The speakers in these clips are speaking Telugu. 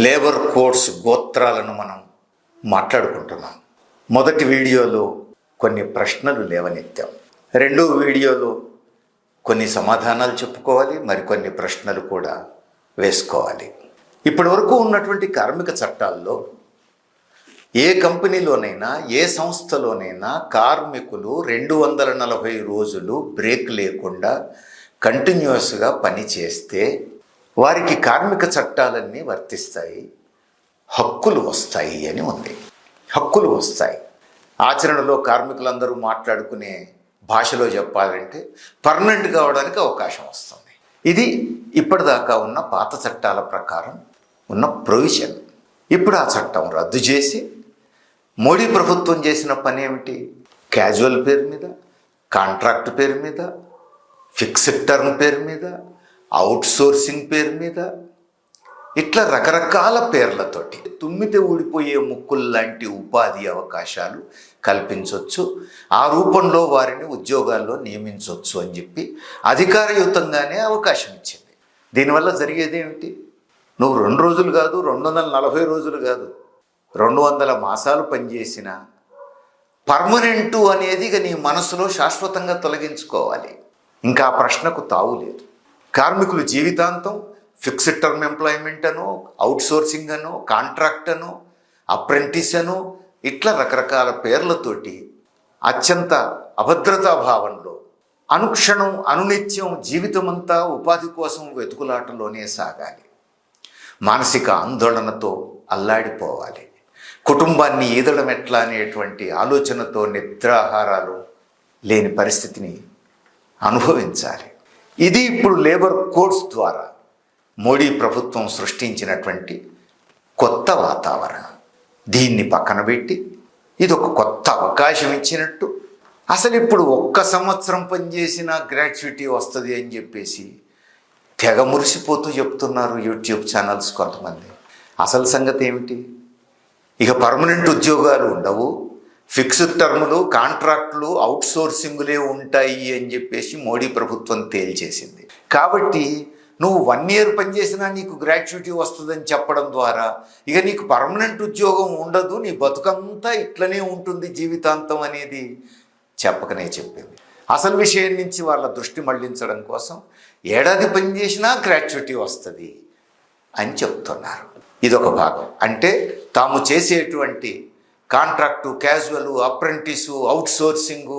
లేబర్ కోడ్స్ గోత్రాలను మనం మాట్లాడుకుంటున్నాం. మొదటి వీడియోలో కొన్ని ప్రశ్నలు లేవనెత్తాం. రెండో వీడియోలో కొన్ని సమాధానాలు చెప్పుకోవాలి మరికొన్ని ప్రశ్నలు కూడా వేసుకోవాలి. ఇప్పటి వరకు ఉన్నటువంటి కార్మిక చట్టాల్లో ఏ కంపెనీలోనైనా ఏ సంస్థలోనైనా కార్మికులు రెండు వందల నలభై రోజులు బ్రేక్ లేకుండా కంటిన్యూస్గా పని చేస్తే వారికి కార్మిక చట్టాలన్నీ వర్తిస్తాయి హక్కులు వస్తాయి అని ఉంది. హక్కులు వస్తాయి. ఆచరణలో కార్మికులందరూ మాట్లాడుకునే భాషలో చెప్పాలంటే పర్మనెంట్ కావడానికి అవకాశం వస్తుంది. ఇది ఇప్పటిదాకా ఉన్న పాత చట్టాల ప్రకారం ఉన్న ప్రొవిజన్. ఇప్పుడు ఆ చట్టం రద్దు చేసి మోడీ ప్రభుత్వం చేసిన పని ఏమిటి? క్యాజువల్ పేరు మీద కాంట్రాక్ట్ పేరు మీద ఫిక్స్డ్ టర్మ్ పేరు మీద అవుట్సోర్సింగ్ పేరు మీద? ఇట్లా రకరకాల పేర్లతోటి తుమ్మితే ఊడిపోయే ముక్కులు లాంటి ఉపాధి అవకాశాలు కల్పించవచ్చు ఆ రూపంలో వారిని ఉద్యోగాల్లో నియమించవచ్చు అని చెప్పి అధికారయుతంగానే అవకాశం ఇచ్చింది. దీనివల్ల జరిగేది ఏమిటి? నువ్వు రెండు రోజులు కాదు రెండు వందల నలభై రోజులు కాదు రెండు వందల మాసాలు పనిచేసిన పర్మనెంటు అనేది ఇక నీ మనసులో శాశ్వతంగా తొలగించుకోవాలి. ఇంకా ఆ ప్రశ్నకు తావు లేదు. కార్మికులు జీవితాంతం ఫిక్స్డ్ టర్మ్ ఎంప్లాయ్మెంట్ అనో అవుట్సోర్సింగ్ అనో కాంట్రాక్ట్ అనో అప్రెంటిస్ అనో ఇట్లా రకరకాల పేర్లతోటి అత్యంత అభద్రతా భావంలో అనుక్షణం అనునిత్యం జీవితమంతా ఉపాధి కోసం వెతుకులాటలోనే సాగాలి. మానసిక ఆందోళనతో అల్లాడిపోవాలి. కుటుంబాన్ని ఈదడం ఎట్లా అనేటువంటి ఆలోచనతో నిద్రాహారాలు లేని పరిస్థితిని అనుభవించాలి. ఇది ఇప్పుడు లేబర్ కోడ్స్ ద్వారా మోడీ ప్రభుత్వం సృష్టించినటువంటి కొత్త వాతావరణం. దీన్ని పక్కన పెట్టి ఇది ఒక కొత్త అవకాశం ఇచ్చినట్టు. అసలు ఇప్పుడు ఒక్క సంవత్సరం పనిచేసిన గ్రాట్యుటీ వస్తుంది అని చెప్పేసి తెగ మురిసిపోతూ చెప్తున్నారు యూట్యూబ్ ఛానల్స్ కొంతమంది. అసలు సంగతి ఏమిటి? ఇక పర్మనెంట్ ఉద్యోగాలు ఉండవు. ఫిక్స్డ్ టర్ములు కాంట్రాక్టులు అవుట్సోర్సింగులే ఉంటాయి అని చెప్పేసి మోడీ ప్రభుత్వం తేల్చేసింది. కాబట్టి నువ్వు వన్ ఇయర్ పనిచేసినా నీకు గ్రాట్యుటీ వస్తుందని చెప్పడం ద్వారా ఇక నీకు పర్మనెంట్ ఉద్యోగం ఉండదు నీ బతుకంతా ఇట్లనే ఉంటుంది జీవితాంతం అనేది చెప్పకనే చెప్పింది. అసలు విషయం నుంచి వాళ్ళ దృష్టి మళ్ళించడం కోసం ఏడాది పనిచేసినా గ్రాట్యుటీ వస్తుంది అని చెప్తున్నారు. ఇదొక భాగం. అంటే తాము చేసేటువంటి contract casual apprentice outsourcing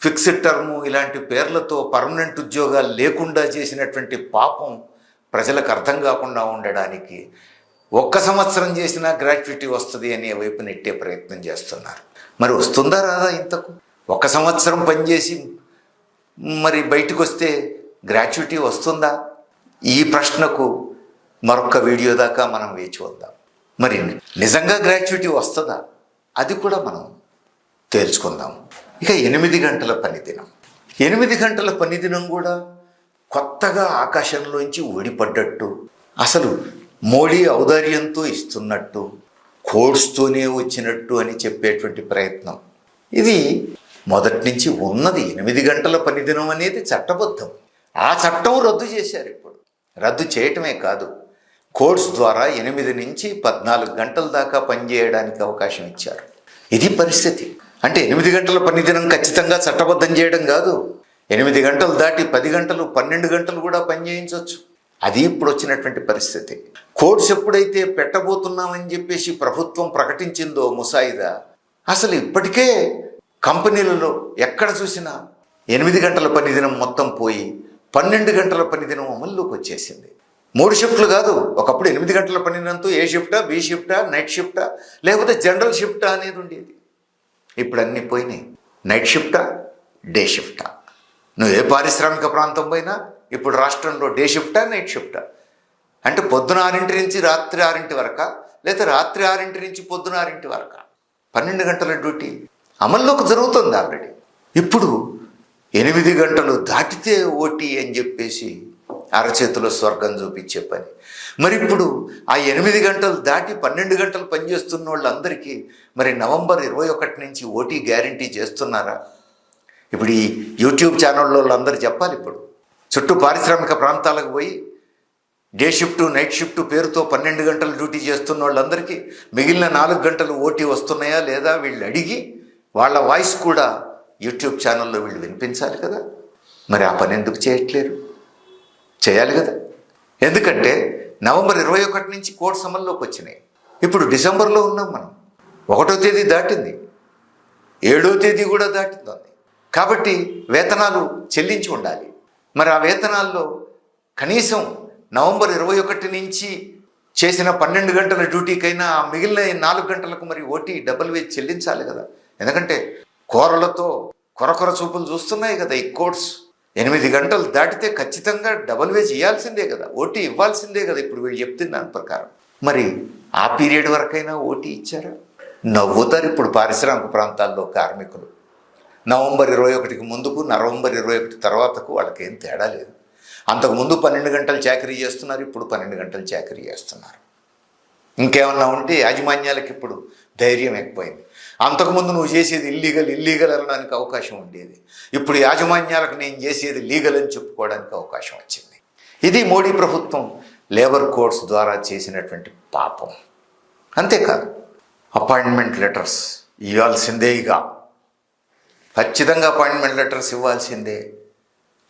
fixed term ఇలాంటి పేర్లతో పర్మనెంట్ ఉద్యోగాలు లేకుండా చేసినటువంటి పాపం ప్రజలకు అర్థం కాకుండా ఉండడానికి ఒక్క సంవత్సరం చేసినా గ్రాట్యుటీ వస్తుంది అనే వైపు నెట్టే ప్రయత్నం చేస్తున్నారు. మరి వస్తుందా రాదా ఇంతకు? ఒక సంవత్సరం పనిచేసి మరి బయటకు వస్తే గ్రాట్యుటీ వస్తుందా? ఈ ప్రశ్నకు మరొక వీడియో దాకా మనం వేచి వద్దాం మరి నిజంగా గ్రాట్యుటీ వస్తుందా? అది కూడా మనం తేల్చుకుందాం. ఇక ఎనిమిది గంటల పనిదినం. ఎనిమిది గంటల పనిదినం కూడా కొత్తగా ఆకాశంలోంచి ఓడిపడ్డట్టు అసలు మోడీ ఔదార్యంతో ఇస్తున్నట్టు కోడ్స్తోనే వచ్చినట్టు అని చెప్పేటువంటి ప్రయత్నం. ఇది మొదటి నుంచి ఉన్నది ఎనిమిది గంటల పనిదినం అనేది చట్టబద్ధం. ఆ చట్టం రద్దు చేశారు ఇప్పుడు. రద్దు చేయటమే కాదు. కోడ్స్ ద్వారా ఎనిమిది నుంచి పద్నాలుగు గంటల దాకా పనిచేయడానికి అవకాశం ఇచ్చారు. ఇది పరిస్థితి. అంటే ఎనిమిది గంటల పనిదినం ఖచ్చితంగా చట్టబద్ధం చేయడం కాదు. ఎనిమిది గంటలు దాటి పది గంటలు పన్నెండు గంటలు కూడా పని చేయించవచ్చు అది ఇప్పుడు వచ్చినటువంటి పరిస్థితి. కోడ్స్ ఎప్పుడైతే పెట్టబోతున్నామని చెప్పేసి ప్రభుత్వం ప్రకటించిందో ముసాయిదా అసలు ఇప్పటికే కంపెనీలలో ఎక్కడ చూసినా ఎనిమిది గంటల పనిదినం మొత్తం పోయి పన్నెండు గంటల పనిదినం అమల్లోకి వచ్చేసింది. మూడు షిఫ్ట్లు కాదు. ఒకప్పుడు ఎనిమిది గంటల పనిదినంతో ఏ షిఫ్టా బి షిఫ్టా నైట్ షిఫ్టా లేకపోతే జనరల్ షిఫ్టా అనేది ఉండేది. ఇప్పుడు అన్నీ పోయినాయి. నైట్ షిఫ్టా డే షిఫ్టా. నువ్వు ఏ పారిశ్రామిక ప్రాంతం పోయినా ఇప్పుడు రాష్ట్రంలో డే షిఫ్టా నైట్ షిఫ్టా. అంటే పొద్దున ఆరింటి నుంచి రాత్రి ఆరింటి వరక లేదా రాత్రి ఆరింటి నుంచి పొద్దున ఆరింటి వరక. పన్నెండు గంటల డ్యూటీ. అమల్లోకి జరుగుతుంది ఆల్రెడీ. ఇప్పుడు ఎనిమిది గంటలు దాటితే ఓటీ అని చెప్పేసి అరచేతిలో స్వర్గం చూపించే పని. మరి ఇప్పుడు ఆ ఎనిమిది గంటలు దాటి పన్నెండు గంటలు పనిచేస్తున్న వాళ్ళందరికీ మరి నవంబర్ ఇరవై ఒకటి నుంచి ఓటీ గ్యారంటీ చేస్తున్నారా? ఇప్పుడు ఈ యూట్యూబ్ ఛానల్లో వాళ్ళందరూ చెప్పాలి ఇప్పుడు. చుట్టూ పారిశ్రామిక ప్రాంతాలకు పోయి డే షిఫ్ట్ నైట్ షిఫ్ట్ పేరుతో పన్నెండు గంటలు డ్యూటీ చేస్తున్న వాళ్ళందరికీ మిగిలిన నాలుగు గంటలు ఓటీ వస్తున్నాయా లేదా వీళ్ళు అడిగి వాళ్ళ వాయిస్ కూడా యూట్యూబ్ ఛానల్లో వీళ్ళు వినిపించాలి కదా. మరి ఆ పని ఎందుకు చేయట్లేరు? చేయాలి కదా. ఎందుకంటే నవంబర్ ఇరవై ఒకటి నుంచి కోర్టు సమల్లోకి వచ్చినాయి. ఇప్పుడు డిసెంబర్లో ఉన్నాం మనం. ఒకటో తేదీ దాటింది. ఏడో తేదీ కూడా దాటింది. కాబట్టి వేతనాలు చెల్లించి ఉండాలి. మరి ఆ వేతనాల్లో కనీసం నవంబర్ ఇరవై ఒకటి నుంచి చేసిన పన్నెండు గంటల డ్యూటీకైనా ఆ మిగిలిన నాలుగు గంటలకు మరి ఓటీ డబుల్ వేసి చెల్లించాలి కదా. ఎందుకంటే కూరలతో కొరకొర చూపులు చూస్తున్నాయి కదా ఈ కోర్ట్స్. ఎనిమిది గంటలు దాటితే ఖచ్చితంగా డబల్ వేజ్ ఇవ్వాల్సిందే కదా. ఓటీ ఇవ్వాల్సిందే కదా. ఇప్పుడు వీళ్ళు చెప్తున్న దాని ప్రకారం. మరి ఆ పీరియడ్ వరకైనా ఓటీ ఇచ్చారా? నవ్వుతారు ఇప్పుడు పారిశ్రామిక ప్రాంతాల్లో కార్మికులు. నవంబర్ ఇరవై ఒకటికి ముందుకు నవంబర్ ఇరవై ఒకటి తర్వాతకు వాళ్ళకి ఏం తేడా లేదు. అంతకుముందు పన్నెండు గంటలు చాకరీ చేస్తున్నారు ఇప్పుడు పన్నెండు గంటలు చాకరీ చేస్తున్నారు. ఇంకేమన్నా ఉంటే యాజమాన్యాలకు ఇప్పుడు ధైర్యం ఎక్కువైంది. అంతకుముందు నువ్వు చేసేది ఇల్లీగల్ ఇల్లీగల్ అనడానికి అవకాశం ఉండేది. ఇప్పుడు యాజమాన్యాలకు నేను చేసేది లీగల్ అని చెప్పుకోవడానికి అవకాశం వచ్చింది. ఇది మోడీ ప్రభుత్వం లేబర్ కోడ్స్ ద్వారా చేసినటువంటి పాపం. అంతేకాదు అపాయింట్మెంట్ లెటర్స్ ఇవ్వాల్సిందే ఇక ఖచ్చితంగా అపాయింట్మెంట్ లెటర్స్ ఇవ్వాల్సిందే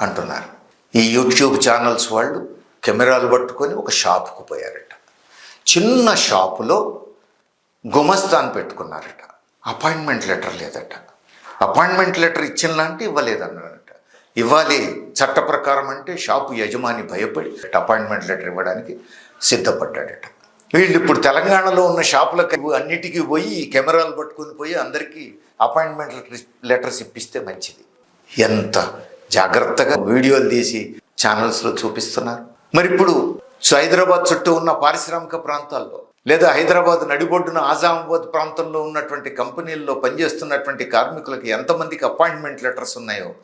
అంటున్నారు. ఈ యూట్యూబ్ ఛానల్స్ వాళ్ళు కెమెరాలు పట్టుకొని ఒక షాపుకు పోయారట. చిన్న షాపులో గుమస్తాన్ పెట్టుకున్నారట. అపాయింట్మెంట్ లెటర్ లేదట. అపాయింట్మెంట్ లెటర్ ఇచ్చిన లాంటి ఇవ్వలేదన్నారట. ఇవ్వాలి చట్ట ప్రకారం అంటే షాపు యజమాని భయపడి అపాయింట్మెంట్ లెటర్ ఇవ్వడానికి సిద్ధపడ్డాడట. వీళ్ళు ఇప్పుడు తెలంగాణలో ఉన్న షాపులకు అన్నిటికీ పోయి కెమెరాలు పట్టుకొని పోయి అందరికీ అపాయింట్మెంట్ లెటర్స్ ఇప్పిస్తే మంచిది. ఎంత జాగ్రత్తగా వీడియోలు తీసి ఛానల్స్లో చూపిస్తున్నారు. మరి ఇప్పుడు హైదరాబాద్ చుట్టూ ఉన్న పారిశ్రామిక ప్రాంతాల్లో లేదా హైదరాబాద్ నడిబొడ్డున ఆజామాబాద్ ప్రాంతంలో ఉన్నటువంటి కంపెనీల్లో పనిచేస్తున్నటువంటి కార్మికులకి ఎంతమందికి అపాయింట్మెంట్ లెటర్స్ ఉన్నాయో?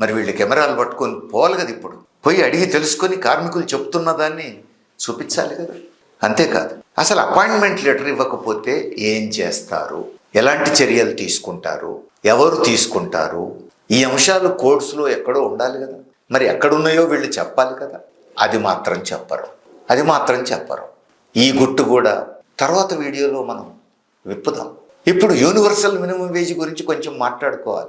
మరి వీళ్ళు కెమెరాలు పట్టుకొని పోవాలి కదా ఇప్పుడు. పోయి అడిగి తెలుసుకొని కార్మికులు చెప్తున్న దాన్ని చూపించాలి కదా. అంతేకాదు అసలు అపాయింట్మెంట్ లెటర్ ఇవ్వకపోతే ఏం చేస్తారు? ఎలాంటి చర్యలు తీసుకుంటారు? ఎవరు తీసుకుంటారు? ఈ అంశాలు కోర్సులో ఎక్కడో ఉండాలి కదా. మరి ఎక్కడున్నాయో వీళ్ళు చెప్పాలి కదా. అది మాత్రం చెప్పరు. అది మాత్రం చెప్పరు. ఈ గుట్టు కూడా. తర్వాత వీడియోలో మనం విప్పుదాం. ఇప్పుడు యూనివర్సల్ మినిమం వేజ్ గురించి కొంచెం మాట్లాడుకోవాలి.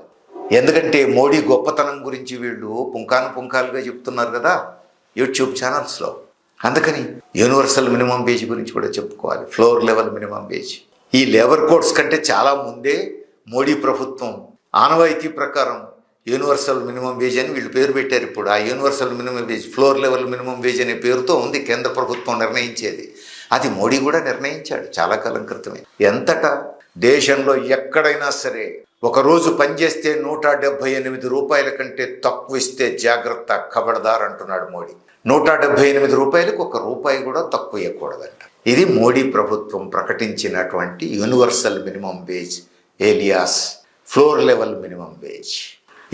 ఎందుకంటే మోడీ గొప్పతనం గురించి వీళ్ళు పుంకాను పుంకాలుగా చెప్తున్నారు కదా యూట్యూబ్ ఛానల్స్లో. అందుకని యూనివర్సల్ మినిమం వేజ్ గురించి కూడా చెప్పుకోవాలి. Floor level minimum wage. ఈ లేబర్ కోడ్స్ కంటే చాలా ముందే మోడీ ప్రభుత్వం ఆనవాయితీ ప్రకారం యూనివర్సల్ మినిమం వేజ్ అని వీళ్ళు పేరు పెట్టారు. ఇప్పుడు ఆ universal minimum wage floor level minimum wage అనే పేరుతో ఉంది కేంద్ర ప్రభుత్వం నిర్ణయించేది. అది మోడీ కూడా నిర్ణయించాడు చాలా కాలం క్రితమే. ఎంతట దేశంలో ఎక్కడైనా సరే ఒకరోజు పనిచేస్తే నూట డెబ్భై ఎనిమిది రూపాయల కంటే తక్కువ ఇస్తే జాగ్రత్త ఖబర్దార్ అంటున్నాడు మోడీ. నూట డెబ్బై ఎనిమిది రూపాయలకు ఒక రూపాయి కూడా తక్కువ ఇవ్వకూడదంట. ఇది మోడీ ప్రభుత్వం ప్రకటించినటువంటి universal minimum wage alias floor level minimum wage.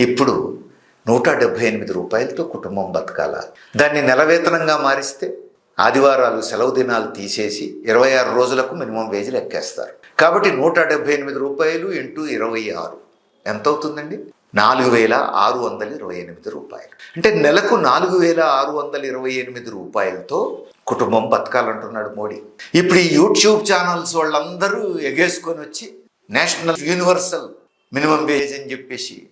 ఇప్పుడు నూట డెబ్భై ఎనిమిది రూపాయలతో కుటుంబం బతకాల? దాన్ని నెలవేతనంగా మారిస్తే ఆదివారాలు సెలవు దినాలు తీసేసి ఇరవై ఆరు రోజులకు మినిమం వేజ్ లెక్కేస్తారు కాబట్టి నూట డెబ్భై ఎనిమిది రూపాయలు ఇంటూ ఇరవై ఆరు. ఎంత అవుతుందండి? నాలుగు వేల ఆరు వందల ఇరవై ఎనిమిది రూపాయలు. అంటే నెలకు నాలుగు వేల ఆరు వందల ఇరవై ఎనిమిది రూపాయలతో కుటుంబం బతకాలంటున్నాడు మోడీ. ఇప్పుడు ఈ యూట్యూబ్ ఛానల్స్ వాళ్ళందరూ ఎగేసుకొని వచ్చి నేషనల్ యూనివర్సల్ మినిమం వేజ్ అని చెప్పేసి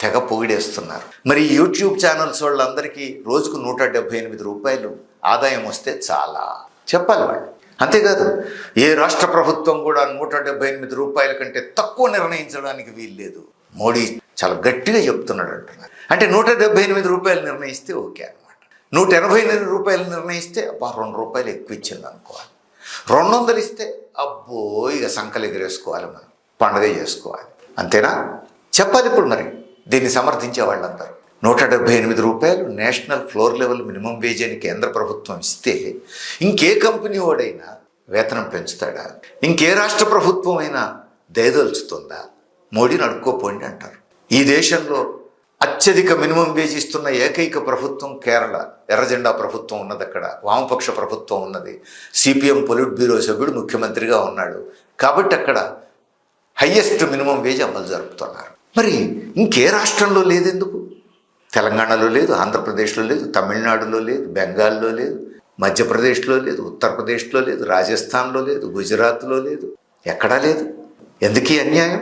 తెగ పొగిడేస్తున్నారు. మరి యూట్యూబ్ ఛానల్స్ వాళ్ళందరికీ రోజుకు నూట డెబ్బై ఎనిమిది రూపాయలు ఆదాయం వస్తే చాలా. చెప్పాలి వాళ్ళు. అంతేకాదు ఏ రాష్ట్ర ప్రభుత్వం కూడా నూట డెబ్బై ఎనిమిది రూపాయల కంటే తక్కువ నిర్ణయించడానికి వీల్లేదు. మోడీ చాలా గట్టిగా చెప్తున్నాడు అంటున్నారు. అంటే నూట డెబ్బై ఎనిమిది రూపాయలు నిర్ణయిస్తే ఓకే అనమాట నూట ఎనభై ఎనిమిది రూపాయలు నిర్ణయిస్తే అబ్బా రెండు రూపాయలు ఎక్కువ ఇచ్చింది అనుకోవాలి. రెండు వందలు ఇస్తే అబ్బో ఇక సంకలు ఎగిరేసుకోవాలి మనం. పండగ చేసుకోవాలి. అంతేనా? చెప్పాలి ఇప్పుడు మరి. దీన్ని సమర్థించే వాళ్ళందరూ. నూట డెబ్బై ఎనిమిది రూపాయలు national floor level minimum wage అని కేంద్ర ప్రభుత్వం ఇస్తే ఇంకే కంపెనీ వాడైనా వేతనం పెంచుతాడా? ఇంకే రాష్ట్ర ప్రభుత్వం అయినా దయదలుచుతుందా? మోడీని అడుక్కోపోండి అంటారు. ఈ దేశంలో అత్యధిక మినిమం వేజ్ ఇస్తున్న ఏకైక ప్రభుత్వం కేరళ. ఎర్రజెండా ప్రభుత్వం ఉన్నది అక్కడ. వామపక్ష ప్రభుత్వం ఉన్నది. సిపిఎం పొలిట్ బ్యూరో సభ్యుడు ముఖ్యమంత్రిగా ఉన్నాడు. కాబట్టి అక్కడ హయ్యెస్ట్ మినిమం వేజ్ అమలు జరుపుతున్నారు. మరి ఇంకే రాష్ట్రంలో లేదెందుకు? తెలంగాణలో లేదు ఆంధ్రప్రదేశ్లో లేదు తమిళనాడులో లేదు బెంగాల్లో లేదు మధ్యప్రదేశ్లో లేదు ఉత్తరప్రదేశ్లో లేదు రాజస్థాన్లో లేదు గుజరాత్లో లేదు ఎక్కడా లేదు. ఎందుకు ఈ అన్యాయం?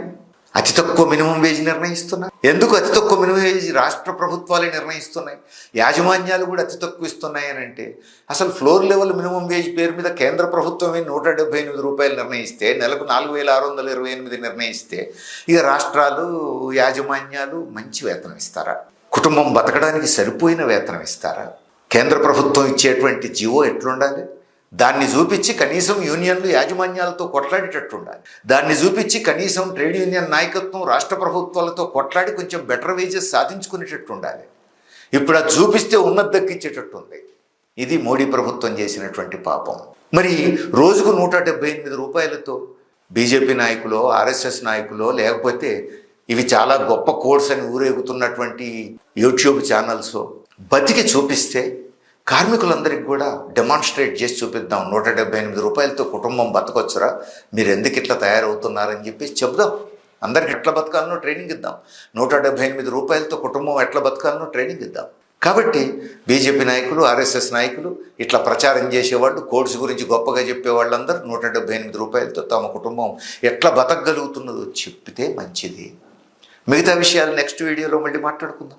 అతి తక్కువ మినిమం వేజ్ నిర్ణయిస్తున్నారు ఎందుకు అతి తక్కువ మినిమం వేజ్ రాష్ట్ర ప్రభుత్వాలే నిర్ణయిస్తున్నాయి? యాజమాన్యాలు కూడా అతి తక్కువ ఇస్తున్నాయి అని అంటే అసలు ఫ్లోర్ లెవెల్ మినిమం వేజ్ పేరు మీద కేంద్ర ప్రభుత్వమే నూట డెబ్బై ఎనిమిది రూపాయలు నిర్ణయిస్తే నెలకు నాలుగు వేల ఆరు వందల ఇరవై ఎనిమిది నిర్ణయిస్తే ఇక రాష్ట్రాలు యాజమాన్యాలు మంచి వేతనం ఇస్తారా? కుటుంబం బతకడానికి సరిపోయిన వేతనం ఇస్తారా? కేంద్ర ప్రభుత్వం ఇచ్చేటువంటి జీవో ఎట్లుండాలి? దాన్ని చూపించి కనీసం యూనియన్లు యాజమాన్యాలతో కొట్లాడేటట్టు ఉండాలి. దాన్ని చూపించి కనీసం ట్రేడ్ యూనియన్ నాయకత్వం రాష్ట్ర ప్రభుత్వాలతో కొట్లాడి కొంచెం బెటర్ వేజెస్ సాధించుకునేటట్టు ఉండాలి. ఇప్పుడు అది చూపిస్తే ఉన్నది దక్కించేటట్టు ఉంది. ఇది మోడీ ప్రభుత్వం చేసినటువంటి పాపం. మరి రోజుకు నూట డెబ్బై ఎనిమిది రూపాయలతో బీజేపీ నాయకులో ఆర్ఎస్ఎస్ నాయకులో లేకపోతే ఇవి చాలా గొప్ప కోడ్స్ అని ఊరేగుతున్నటువంటి యూట్యూబ్ ఛానల్స్. బతికి చూపిస్తే కార్మికులందరికీ కూడా డెమాన్స్ట్రేట్ చేసి చూపిద్దాం. నూట డెబ్బై ఎనిమిది రూపాయలతో కుటుంబం బతకొచ్చురా? మీరు ఎందుకు ఇట్లా తయారవుతున్నారని చెప్పేసి చెప్దాం. అందరికి ఎట్లా బతకాలనో ట్రైనింగ్ ఇద్దాం. నూట డెబ్బై ఎనిమిది రూపాయలతో కుటుంబం ఎట్లా బతకాలనో ట్రైనింగ్ ఇద్దాం. కాబట్టి బీజేపీ నాయకులు ఆర్ఎస్ఎస్ నాయకులు ఇట్లా ప్రచారం చేసేవాళ్ళు కోడ్స్ గురించి గొప్పగా చెప్పేవాళ్ళందరూ నూట డెబ్బై ఎనిమిది రూపాయలతో తమ కుటుంబం ఎట్లా బతకగలుగుతున్నదో చెప్తే మంచిది. మిగతా విషయాలు నెక్స్ట్ వీడియోలో మళ్ళీ మాట్లాడుకుందాం.